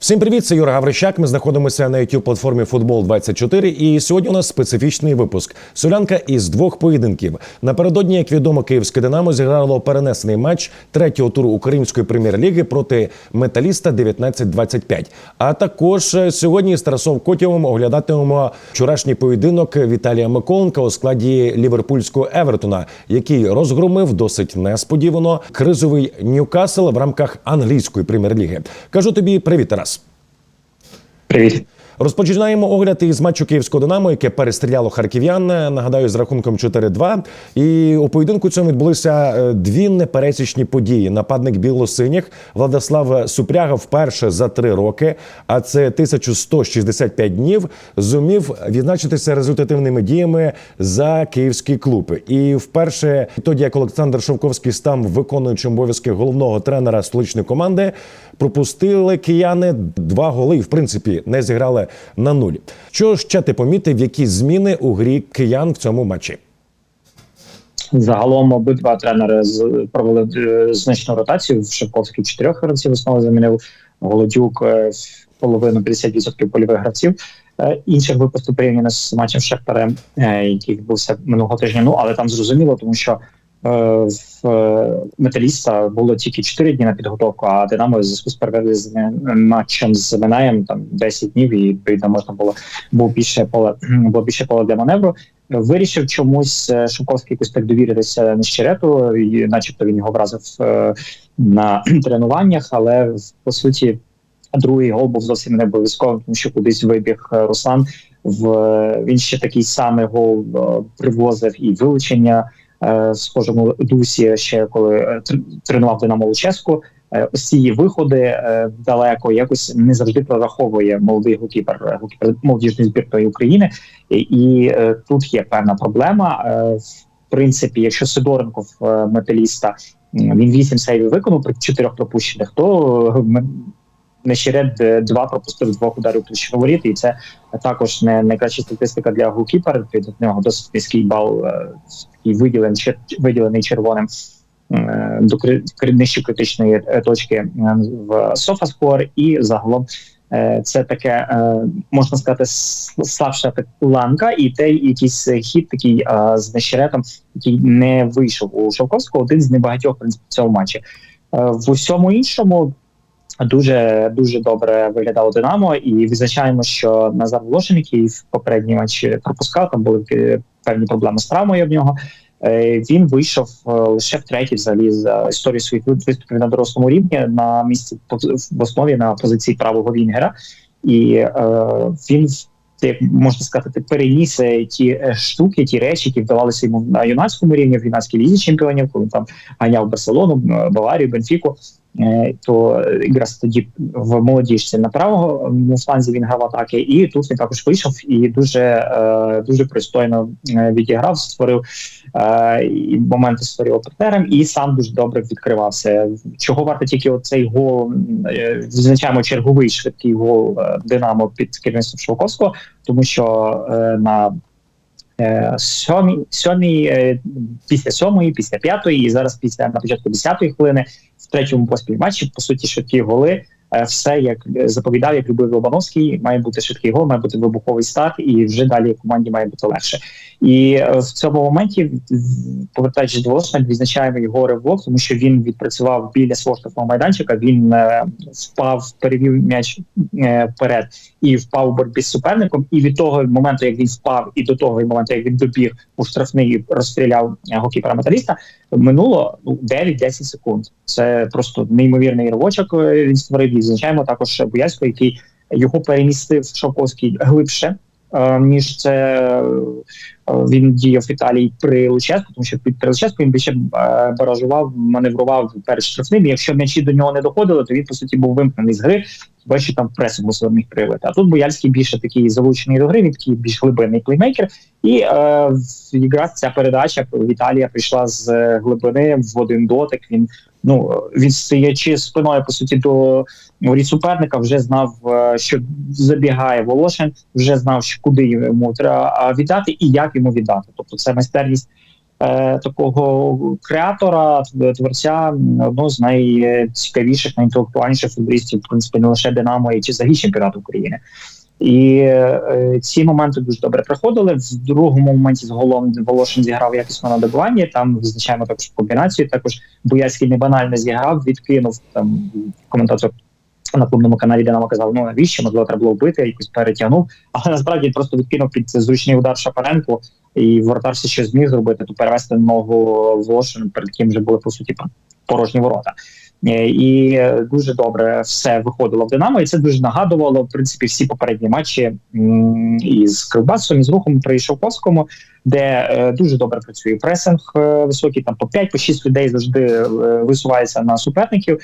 Всім привіт, це Юра Гаврищак. Ми знаходимося на youtube платформі Футбол 24 І сьогодні у нас специфічний випуск. Солянка із двох поєдинків. Напередодні, як відомо, київське Динамо зіграло перенесений матч третього туру української прем'єр-ліги проти металіста 19-25. А також е, сьогодні з Тарасом Котєвим оглядатимемо вчорашній поєдинок Віталія Миколенка у складі ліверпульського Евертона, який розгромив досить несподівано кризовий Ньюкасл в рамках англійської прем'єр-ліги. Кажу тобі привіт, Тарас. Привіт. Розпочинаємо огляд із матчу київського Динамо, яке перестріляло харків'ян. Нагадаю, з рахунком 4-2. І у поєдинку цьому відбулися е, дві непересічні події. Нападник білосиніх Владислав Супряга вперше за три роки, а це 1165 днів. Зумів відзначитися результативними діями за київський клуб. І вперше тоді, як Олександр Шовковський став виконуючим обов'язки головного тренера столичної команди, пропустили кияни два голи. і, В принципі, не зіграли на нуль. Що ще ти помітив, які зміни у грі киян в цьому матчі? Загалом обидва тренери провели е, значну ротацію. Шевковський чотирьох гравців основи замінив. Голодюк е, половину 50% польових гравців. Е, Інших випустив порівняно з матчем Шахтарем, який відбувся минулого тижня. Ну але там зрозуміло, тому що в е, металіста було тільки 4 дні на підготовку, а Динамо зв'язку з перевезеним матчем з Минаєм там 10 днів, і відповідно можна було було більше поле було більше поле для маневру. Вирішив чомусь е, Шумковський якось так довіритися Нещерету, і начебто він його вразив е, на тренуваннях, але по суті другий гол був зовсім не обов'язковим, тому що кудись вибіг е, Руслан. В він ще такий самий гол е, привозив і вилучення е, схожому дусі, ще коли е, тр- тренував Динамо Луческу. Е, Ось ці виходи е, далеко якось не завжди прораховує молодий голкіпер, е, голкіпер молодіжної збірної України. І, е, тут є певна проблема. Е, в принципі, якщо Сидоренко в е, металіста він вісім сейвів виконав при чотирьох пропущених, то е, Нещеред е, два пропустив двох ударів ключові воріт, і це також не найкраща статистика для голкіпера. Від нього досить низький бал е, такий виділений, чер- виділений червоним е, до нижче критичної е, точки е, в Софаскор, і загалом е, це таке е, можна сказати слабша ланка, і те якийсь хід такий е, з нещеретом, який не вийшов у Шовковського, один з небагатьох в принципі в цьому матчі. Е, В усьому іншому дуже дуже добре виглядало Динамо, і відзначаємо, що Назар Волошин, який в попередній матчі пропускав, там були певні проблеми з травмою в нього. Е, Він вийшов е, лише втретє взагалі за історію своїх виступів на дорослому рівні на місці в основі на позиції правого вінгера, і е, він як можна сказати, переніс е, ті штуки, ті речі, які вдавалися йому на юнацькому рівні, в юнацькій лізі чемпіонів, коли він там ганяв Барселону, Баварію, Бенфіку. Е, То якраз тоді в молодіжці на правого фланзі він грав атаки, і тут він також вийшов і дуже е, дуже пристойно е, відіграв, створив моменти створив партнерам, і сам дуже добре відкривався. Чого варто тільки оцей гол відзначаємо черговий швидкий гол Динамо під керівництвом Шовковського, тому що на сьомій, сьомій е, після сьомої, після п'ятої, і зараз після на початку десятої хвилини в третьому поспіль матчі, по суті, швидкі голи. Е, Все як заповідав, як любив Лобановський, має бути швидкий гол, має бути вибуховий старт, і вже далі команді має бути легше. І е, в цьому моменті, повертаючись до Волошина, відзначаємо його ривок, тому що він відпрацював біля свого штрафного майданчика. Він е, впав, перевів м'яч вперед і впав у боротьбі з суперником. І від того моменту, як він впав, і до того моменту, як він добіг у штрафний розстріляв голкіпера металіста, минуло ну 9-10 секунд. Це просто неймовірний ривочок. е, Він створив. І звичайно також Буяльського, який його перемістив Шовковський глибше. Е, Ніж це е, він діяв в Італії при Луческу, тому що під при Луческу він більше е, баражував, маневрував перед штрафним. Якщо м'ячі до нього не доходили, то він по суті був вимкнений з гри. Хіба що там пресу мусив міг проявити. А тут Бояльський більше такий залучений до гри, він такий більш глибинний плеймейкер. І е, якраз ця передача Віталія прийшла з глибини в один дотик. Він ну він стоячи спиною по суті до воріт суперника, вже знав, е, що забігає Волошин, вже знав, що куди йому треба віддати і як йому віддати. Тобто це майстерність е, такого креатора, творця одного з найцікавіших, найінтелектуальніших футболістів, в принципі, не лише Динамо, і чи взагалі чемпіонат України. І е, ці моменти дуже добре приходили. В другому моменті з голом Волошин зіграв якісно на добиванні. Там визначаємо також комбінацію. Також Буяцький не банально зіграв, відкинув там коментатор на клубному каналі Динамо казав, ну навіщо можливо треба було вбити, якось перетягнув. Але насправді просто відкинув під зручний удар Шапаренко, і воротар все що зміг зробити, то перевести ногу Волошин, перед яким вже були по суті порожні ворота. Е, І е, дуже добре все виходило в Динамо, і це дуже нагадувало в принципі всі попередні матчі із Кривбасом, із рухом при Шовковському, де е, дуже добре працює пресинг високий, там по 5 по 6 людей завжди висувається на суперників.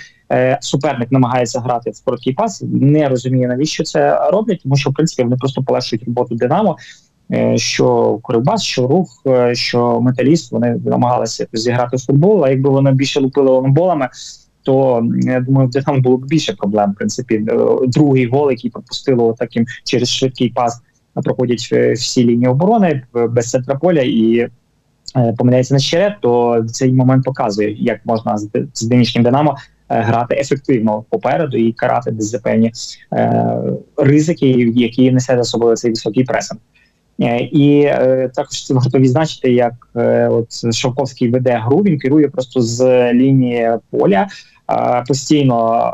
Суперник намагається грати в короткий пас, не розуміє навіщо це роблять, тому що в принципі вони просто полегшують роботу Динамо. Що Кривбас, що рух, що металіст, вони намагалися зіграти в футбол. А якби вони більше лупили ломболами, то я думаю, в Динамо було б більше проблем. В принципі, Е, другий гол, який пропустило таким через швидкий пас, е, проходять е, всі лінії оборони без центра поля і помиляється на щерет, то цей момент показує, як можна з, нинішнім Динамо грати ефективно попереду і карати десь за певні е, ризики, які несе за собою цей високий пресинг. Е, І е, також це варто відзначити, як е, от Шовковський веде гру, він керує просто з лінії поля. Постійно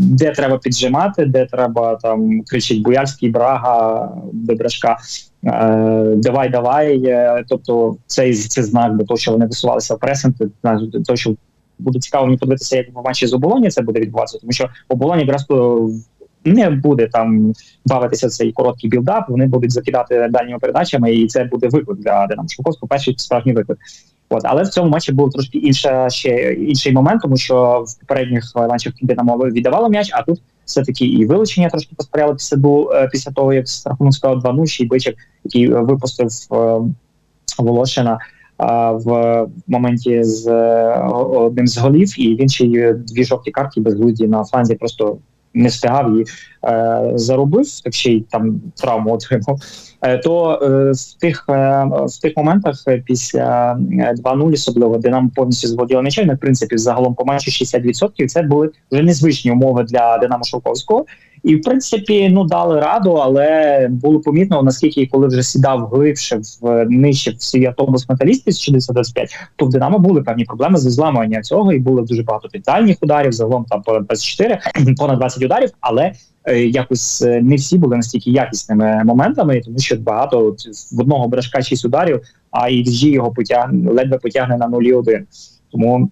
де треба піджимати, де треба там кричить Буяльський, Брага, Дебрашка. е, Давай, давай. Е, Тобто, цей це знак до того, що вони висувалися в пресинг, до того, що буде цікаво мені подивитися, як в матчі з оболоні це буде відбуватися, тому що оболоні якраз не буде там бавитися цей короткий білдап. Вони будуть закидати дальніми передачами, і це буде виклик для Динамо Шовковського. Перший справжній виклик. От, але в цьому матчі був трошки інша ще інший момент, тому що в попередніх матчах Динамо віддавало м'яч, а тут все таки і вилучення трошки посприяли після е, після того, як рахунок став 2-0, ще й бичик, який е, випустив е, Волошина. е, В моменті з е, одним з голів, і він ще й е, дві жовті картки безглузді на фланзі просто не встигав і е, заробив, так ще й там травму отримав. Е, то е, в тих е, в тих моментах е, після е, 2-0 особливо, де нам повністю зводили м'яча, ну, в принципі, загалом по матчі 60%, це були вже незвичні умови для Динамо Шовковського. І в принципі, ну дали раду, але було помітно, наскільки коли вже сідав глибше в нижче в свій автобус металістів з 6025, то в Динамо були певні проблеми з зламування цього, і було дуже багато дальніх ударів, загалом там понад 24, понад 20 ударів, але е, якось е, не всі були настільки якісними моментами, тому що багато от, в одного брашка 6 ударів, а VG його потягне ледве потягне на нулі один. Тому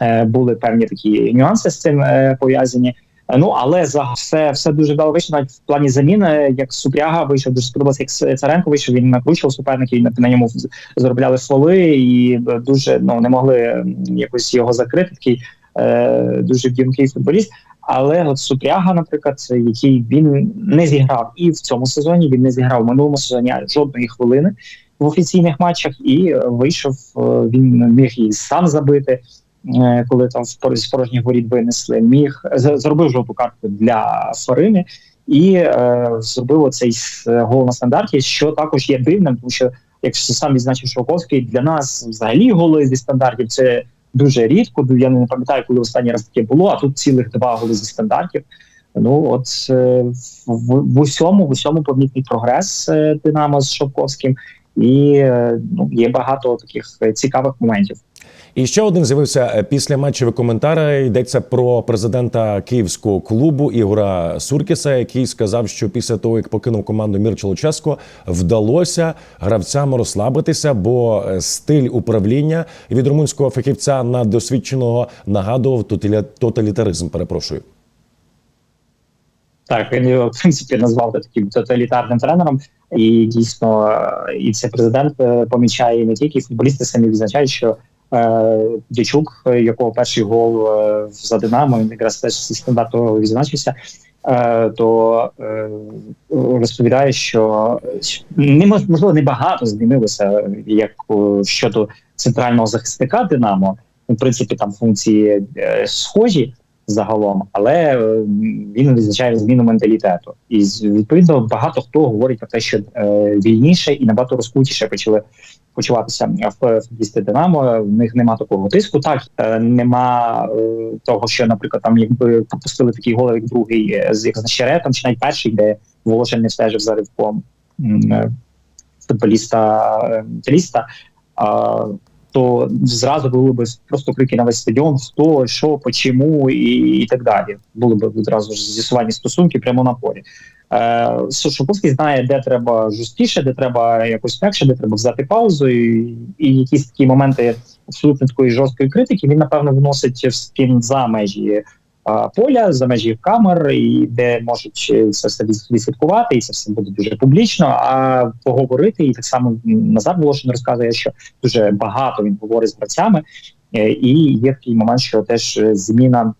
е, були певні такі нюанси з цим е, пов'язані. Е, Ну але за все все дуже вдало вийшло навіть в плані заміни. Як Супряга вийшов, дуже сподобалося, як Царенко вийшов. Він накручував суперників, на, ньому заробляли фоли і е, дуже ну не могли якось його закрити. Такий е, дуже вдімкий футболіст. Але от Супряга, наприклад, який він не зіграв і в цьому сезоні, він не зіграв в минулому сезоні жодної хвилини в офіційних матчах, і е, вийшов. Він міг і сам забити коли там з порожніх воріт винесли, міг зробив жовту картку для Фарини і е, зробив оцей гол на стандарті, що також є дивним, тому що як сам відзначив Шовковський, для нас взагалі голи зі стандартів це дуже рідко. Я не пам'ятаю, коли останній раз таке було. А тут цілих два голи зі стандартів. Ну от е, в, в усьому, в усьому помітний прогрес е, Динамо з Шовковським, і е, ну є багато таких е, цікавих моментів. І ще один з'явився е, після матчевий коментар. Йдеться про президента київського клубу Ігора Суркіса, який сказав, що після того, як покинув команду Мірча Луческо, вдалося гравцям розслабитися, бо е, стиль управління від румунського фахівця на досвідченого нагадував тоталітаризм. Перепрошую. Так, він в принципі назвав таким тоталітарним тренером, і дійсно, е, і це президент помічає і не тільки футболісти самі відзначають, що Дячук, е, якого перший гол е, за Динамо, він якраз теж зі стандарту відзначився. е, То розповідає, що не мож- можливо небагато змінилося як щодо центрального захисника Динамо. В принципі, там функції схожі, загалом, але він визначає зміну менталітету. І відповідно багато хто говорить про те, що вільніше і набагато розкутіше почали почуватися в футболісти Динамо. В них нема такого тиску. Так е, нема е, того, що, наприклад, там якби пропустили такий гол, як другий е, з як з Нещеретом, чи навіть перший, де Волошин не стежив за ривком м, то зразу були б просто крики на весь стадіон: хто, що, почому і, і так далі. Були б одразу ж з'ясувані стосунки прямо на полі. Е, Шоповський знає, де треба жорсткіше, де треба якось м'якше, де треба взяти паузу, і, і якісь такі моменти абсолютно такої жорсткої критики він напевно виносить в спін за межі поля, за межі камер, і де можуть е, це все від- відслідкувати, і це все буде дуже публічно. А поговорити, і так само Назар Волошин розказує, що дуже багато він говорить з гравцями, е, і є такий момент, що теж е, зміна.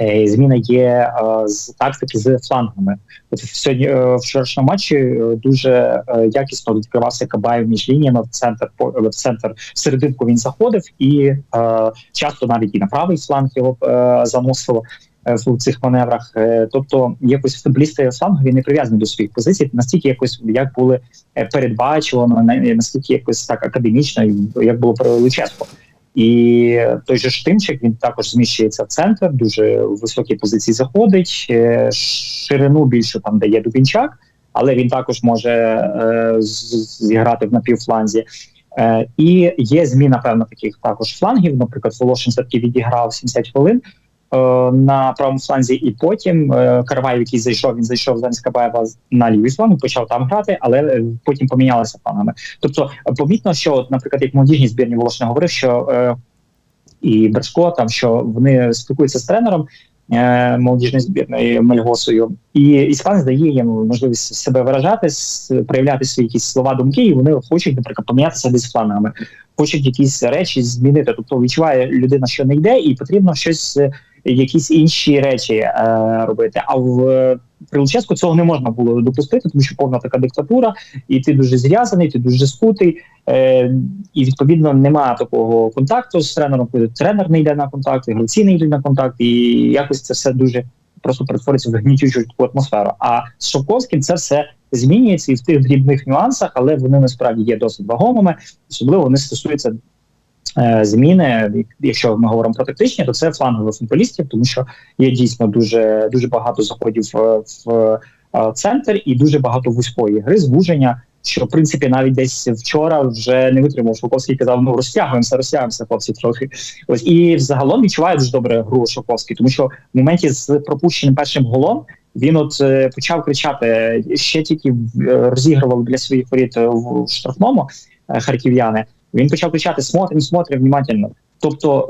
Е, Зміна є е, з тактики з флангами. От сьогодні е, в вчорашньому матчі дуже якісно відкривався Кабаєв між лініями в центр в центр в серединку він заходив, і часто навіть і на правий фланг його заносило в цих маневрах. Тобто, якось футболісти флангові не прив'язані до своїх позицій, настільки якось як були передбачувано, настільки якось так академічно, як було при Луческо. І той же Штимчик він також зміщується в центр, дуже в високій позиції заходить, е, ширину більше там дає Дубінчак, але він також може е, зіграти в напівфланзі. Е, і є зміна певна таких також флангів. Наприклад, Волошин все-таки відіграв 70 хвилин на правому фланзі, і потім е, Карвай, який зайшов, він зайшов з Кабаєва на лівий фланг, почав там грати, але е, потім помінялися планами. Тобто, е, помітно, що, наприклад, як молодіжній збірні Волошин говорив, що е, і Бершко, там що вони спілкуються з тренером е, молодіжної збірної Мельгосою, і іспанець дає їм можливість себе виражати, проявляти свої якісь слова, думки, і вони хочуть, наприклад, помінятися десь планами, хочуть якісь речі змінити. Тобто відчуває людина, що не йде, і потрібно щось, е, якісь інші речі е, робити. А в е, при Луческу цього не можна було допустити, тому що повна така диктатура, і ти дуже зв'язаний, ти дуже скутий. Е, і відповідно немає такого контакту з тренером, коли тренер не йде на контакт, і гравці не йдуть на контакт, і якось це все дуже просто перетворюється в гнітючу таку атмосферу. А з Шовковським це все змінюється і в тих дрібних нюансах, але вони насправді є досить вагомими. Особливо вони стосуються зміни. Якщо ми говоримо про тактичні, то це флангових футболістів, тому що є дійсно дуже дуже багато заходів е, в е, центр і дуже багато вузької гри, звуження. Що в принципі навіть десь вчора вже не витримав Шовковський казав: ну розтягуємося, розтягуємося, хлопці трохи. Ось і взагалом відчуває дуже добре гру Шовковський, тому що в моменті з пропущеним першим голом він от е, почав кричати ще тільки е, розігрував для своїх воріт е, в штрафному е, харків'яни. Він почав кричати: смотрим, смотрим, внимательно. Тобто,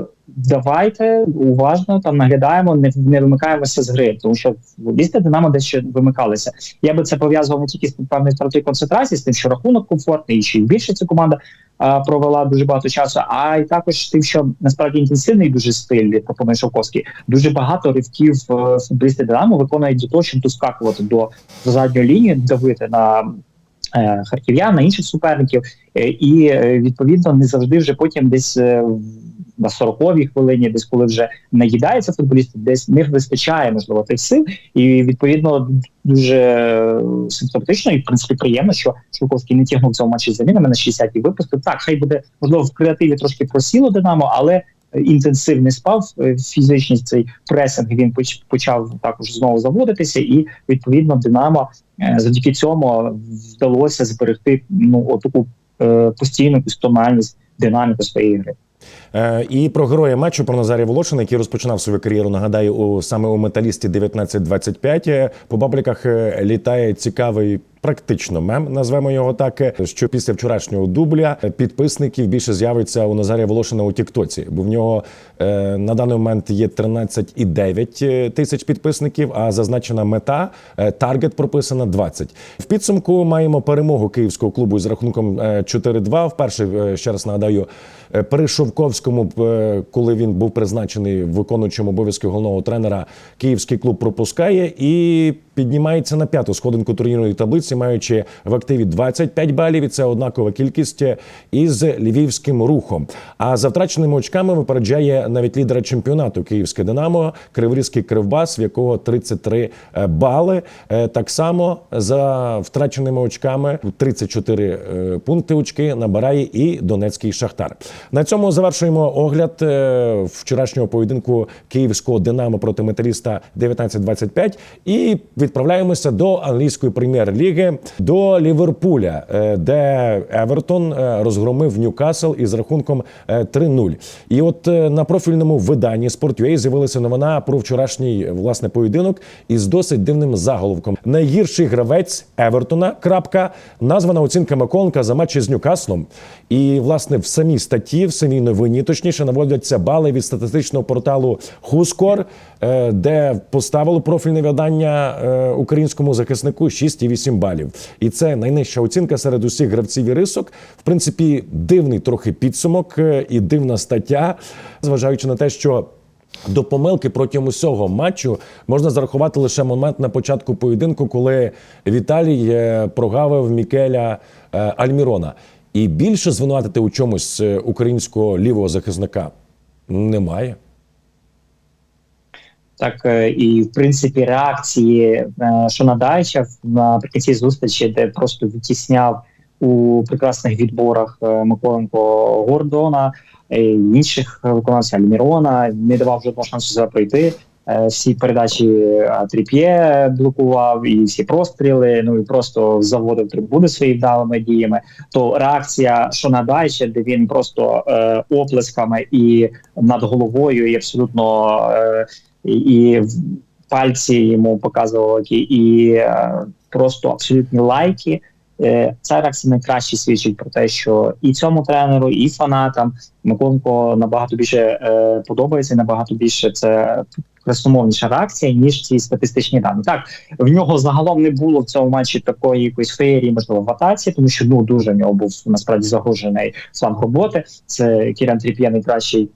е, давайте уважно там наглядаємо, не, не вимикаємося з гри, тому що вісти Динамо дещо вимикалися. Я би це пов'язував не тільки з певною втратою концентрації, з тим, що рахунок комфортний, і ще й більше ця команда а, провела дуже багато часу, а й також тим, що насправді інтенсивний дуже стиль пропонує Шовковський. Дуже багато ривків е, футболісти Динамо виконують для того, щоб доскакувати до, до задньої лінії, давити на е, харків'ян, на інших суперників, Е, і е, відповідно не завжди вже потім десь. е, На 40-й хвилині, десь коли вже наїдається футболіст, десь не вистачає можливо тих сил, і відповідно дуже е, симптоматично і в принципі приємно, що Шовковський не тягнув в цьому матчі з замінами на 60-й випуск. Так, хай буде можливо в креативі трошки просіло Динамо, але інтенсив не спав. е, Фізичність цей пресинг він почав також знову заводитися, і відповідно Динамо е, завдяки цьому вдалося зберегти ну отаку е, постійну тональність динаміку своєї гри. І про героя матчу про Назарія Волошина, який розпочинав свою кар'єру, нагадаю, у саме у металісті 1925. Е, По бабліках літає цікавий. Практично мем, назвемо його так, е, що після вчорашнього дубля е, підписників більше з'явиться у Назарія Волошина у Тіктоці, бо в нього е, на даний момент є 13,9 тисяч підписників, а зазначена мета е, таргет прописана 20. В підсумку маємо перемогу київського клубу з рахунком е, 4-2. Вперше е, ще раз нагадаю, е, при Шовковському, е, коли він був призначений виконуючим обов'язки головного тренера, київський клуб пропускає і піднімається на п'яту сходинку турнірної таблиці, маючи в активі 25 балів. І це однакова кількість із львівським рухом. А за втраченими очками випереджає навіть лідера чемпіонату Київське Динамо, Криворізький Кривбас, в якого 33 бали. Е, Так само за втраченими очками 34 е, пункти очки набирає і Донецький Шахтар. На цьому завершуємо огляд е, вчорашнього поєдинку Київського Динамо проти металіста 19-25 і відправляємося до англійської прем'єр-ліги до Ліверпуля, е, де Евертон е, розгромив Ньюкасл із рахунком е, 3-0. І от е, на профільному виданні Sport.ua з'явилася новина про вчорашній власне поєдинок із досить дивним заголовком. Найгірший гравець Евертона. Крапка названа оцінка Маконка за матчі з Ньюкаслом. І власне в самій статті, в самій новині, точніше наводяться бали від статистичного порталу Хускор, е, де поставило профільне видання е, українському захиснику 6,8 балів. І це найнижча оцінка серед усіх гравців і рисок. В принципі, дивний трохи підсумок е, і дивна стаття, зважаючи на те, що. До помилки протягом усього матчу можна зарахувати лише момент на початку поєдинку, коли Віталій е, прогавив Мікеля е, Альмірона. І більше звинуватити у чомусь е, українського лівого захисника немає. Так е, і в принципі реакції е, Шона Дайча наприкінці зустрічі, де просто відтісняв у прекрасних відборах е, Миколенко Гордона, е, інших виконавців Альмірона, не давав жодного шансу себе пройти. Е, Всі передачі е, Тріп'є блокував, і всі простріли. Ну і просто заводив трибуни своїми вдалими діями. То реакція Шона Дайча, де він просто е, оплесками і над головою, і абсолютно е, і, пальці йому показували і, е, просто абсолютні лайки. Е, Ця реакція найкраще свідчить про те, що і цьому тренеру, і фанатам Миколенко набагато більше е, подобається, набагато більше це красномовніша реакція, ніж ці статистичні дані. Так в нього загалом не було в цьому матчі такої якоїсь феєрії, можливо, в атаці, тому що ну дуже в нього був насправді загружений фланг роботи. Це Кірян Тріп'є найкращий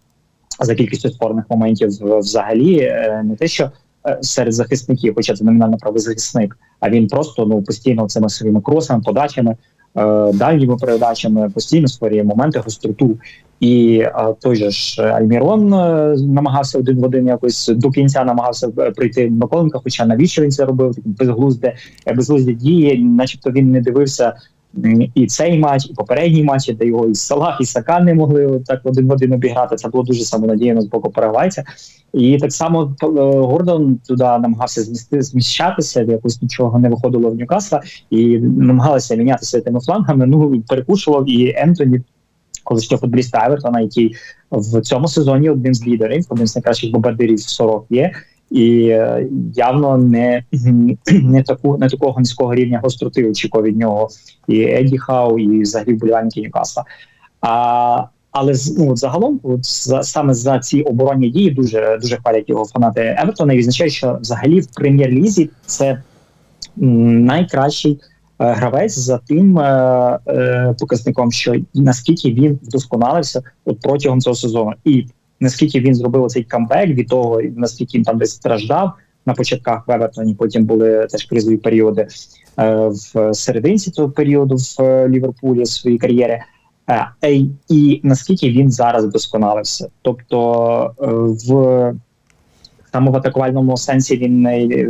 за кількістю створених моментів взагалі е, не те, що е, серед захисників, хоча це номінально правий захисник, а він просто ну постійно цими своїми кросами, подачами, е, дальніми передачами постійно створює моменти гостроту. І той же ж Альмірон намагався один в один якось до кінця намагався прийти Миколенка, хоча навіщо він це робив? Безглузде, безглузді дії, начебто він не дивився і цей матч, і попередній матч, де його і Салах, і Сака не могли так один в один обіграти. Це було дуже самонадіяно з боку парагвайця. І так само е, Гордон туди намагався змісти зміщатися, якось нічого не виходило в Ньюкасла, і намагалися мінятися тими флангами. Ну перекушував і Ентоні, колишнього футболіста Евертона, який в цьому сезоні один з лідерів, один з найкращих бомбардирів 40 є. І е, явно не, не таку не такого низького рівня гостроти очікував від нього і Еді Хау, і взагалі вболівальники Ньюкасла. А, але ну, загалом, от за, саме за ці оборонні дії дуже дуже хвалять його фанати Евертона і відзначають, що взагалі в прем'єр-лізі це найкращий е, гравець за тим е, е, показником, що наскільки він вдосконалився от протягом цього сезону, і наскільки він зробив цей камбек від того, наскільки він там десь страждав на початках в Евертоні, потім були теж кризові періоди е, в серединці цього періоду в е, Ліверпулі своєї кар'єри. Е, і наскільки він зараз вдосконалився, тобто е, в саме в атакувальному сенсі він е,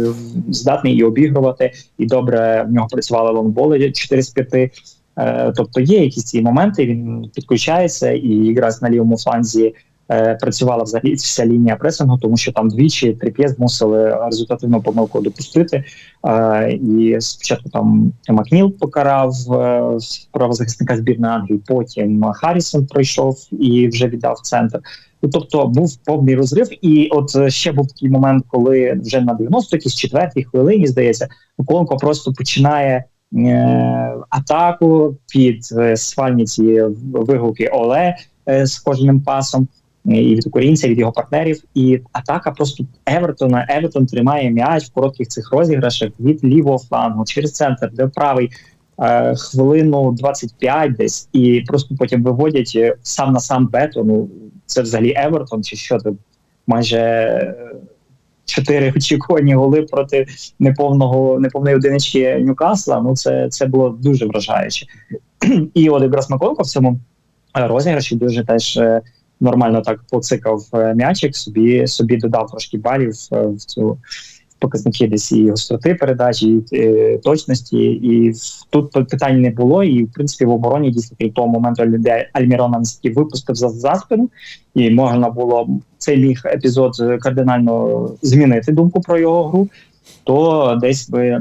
здатний і обігрувати, і добре в нього працювали лонгболи 4 з 5. Е, Тобто є якісь ці моменти, він підключається і якраз на лівому фланзі е, працювала взагалі вся лінія пресингу, тому що там двічі трип'є змусили результативну помилку допустити. Е, І спочатку там Макніл покарав е, правозахисника збірної Англії, потім Харрісон пройшов і вже віддав центр. Ну, тобто був повний розрив, і от ще був такий момент, коли вже на 90 якійсь четвертій хвилині, здається, Миколенко просто починає е, атаку під е, свальні ці вигуки Оле е, з кожним пасом. Е, І від українця, від його партнерів, і атака просто Евертона. Евертон тримає м'яч в коротких цих розіграшах від лівого флангу через центр, де правий е, хвилину 25 десь, і просто потім виводять е, сам на сам бетон. Ну це взагалі Евертон, чи що це майже чотири очікувані голи проти неповного неповної одинички Ньюкасла. Ну це, це було дуже вражаюче. І от якраз Маконко в цьому розіграші дуже теж нормально так поцикав е, м'ячик, собі собі додав трошки балів е, в цю показники десь і гостроти передачі, і е, точності. І тут питань не було. І в принципі в обороні дійсно крім того моменту, де Альмірона Нанський випустив за, за спину, і можна було цей міг епізод кардинально змінити думку про його гру. То десь би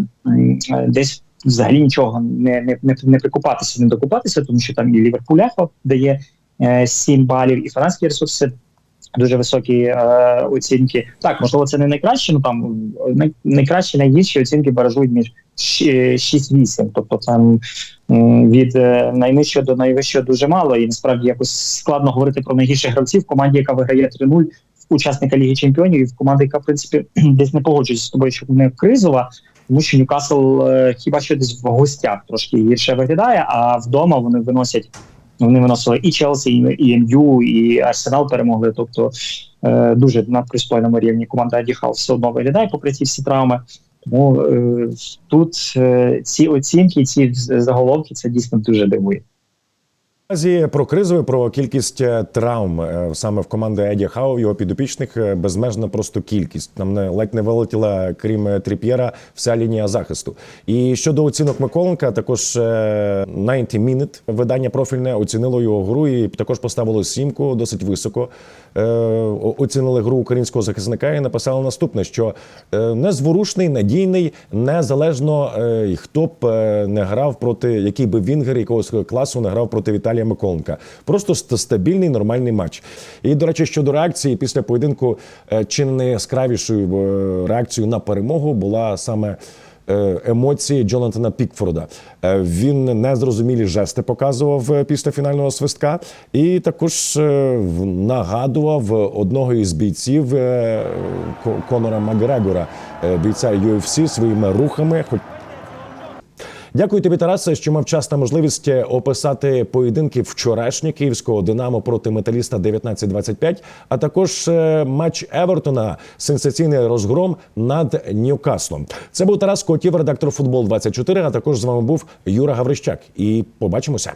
десь взагалі нічого не, не, не, не прикупатися, не докупатися, тому що там і Ліверпуль Ехо дає 7 балів, і французькі ресурси дуже високі е, оцінки. Так, можливо, це не найкраще, ну там най, найкращі, найгірші оцінки баражують між щ- 6-8. Тобто там від е, найнижчого до найвищого дуже мало, і насправді якось складно говорити про найгірших гравців в команді, яка виграє 3-0 учасника Ліги Чемпіонів, і в команді, яка в принципі десь не погоджується з тобою, що не кризова. Тому що Ньюкасл е, хіба що десь в гостях трошки гірше виглядає, а вдома вони виносять. Вони виносили і Челсі, і, і МЮ, і Арсенал перемогли. Тобто е, дуже на пристойному рівні команда Еді Хау все одно виглядає, попри ці всі травми. Тому е, тут е, ці оцінки, ці заголовки, це дійсно дуже дивує. Наразі про кризові, про кількість е, травм е, саме в команди Еді Хау, його підопічних е, безмежна просто кількість. Нам не ледь не вилетіла, крім Тріп'єра, вся лінія захисту. І щодо оцінок Миколенка, також е, 90 Minute видання профільне оцінило його гру і також поставило сімку досить високо. Е, Оцінили гру українського захисника і написали наступне: що е, незворушний, надійний, незалежно е, хто б не грав проти, який би вінгер якогось класу не грав проти Віталія Миколенка. Просто стабільний нормальний матч. І до речі, щодо реакції після поєдинку, чи не найяскравішою е, реакцією на перемогу була саме. Е, Емоції Джонатана Пікфорда. Е, Він незрозумілі жести показував е, після фінального свистка, і також нагадував одного із бійців Ко- Конора Макгрегора, бійця UFC, своїми рухами. Дякую тобі, Тарасе, що мав час та можливість е, описати поєдинки вчорашні київського Динамо проти металіста 19-25, а також е, матч Евертона, сенсаційний розгром над Ньюкаслом. Це був Тарас Котів, редактор футбол 24 А також з вами був Юра Гаврищак. І побачимося.